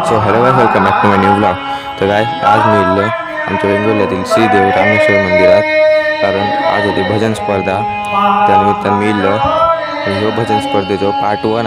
So hello guy welcome back to my new blog तर काय आज मी इल्लो आमच्या वेंगुर्ल्यातील श्रीदेव रामेश्वर मंदिरात. कारण आज होती भजन स्पर्धा. त्यानिमित्तान मी इल्लो. ह्यो भजन स्पर्धेचो पार्ट वन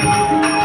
असा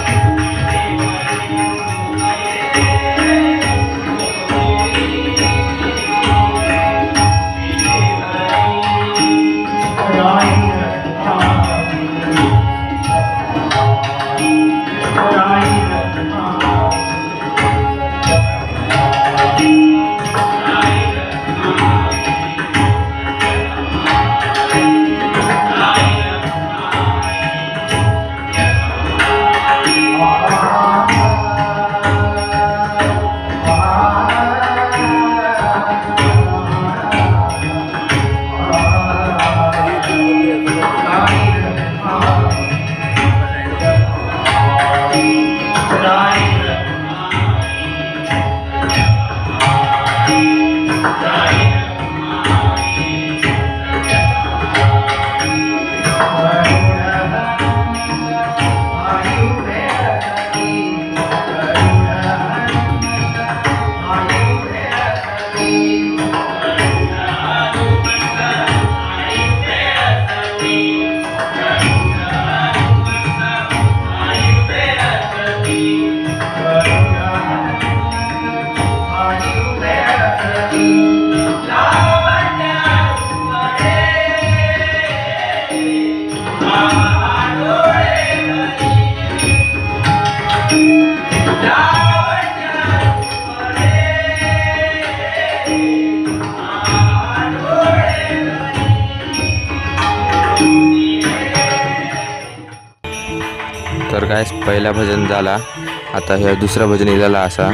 तर काय पहिला भजन झाला. आता ह्या दुसरा भजन इलेला असा.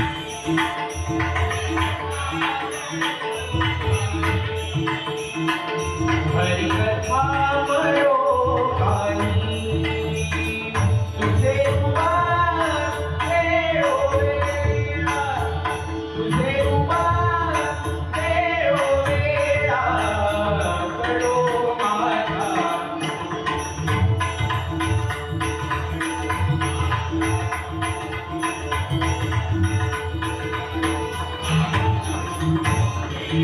तर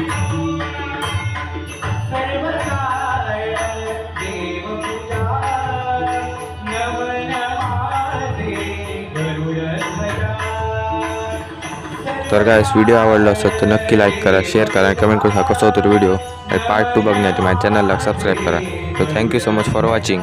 काय व्हिडिओ आवडला असत तर नक्की लाईक करा शेअर करा कमेंट करू शकतो तर व्हिडिओ पार्ट टू बघण्यासाठी माझ्या चॅनलला सबस्क्राईब करा. तर thank you so much for watching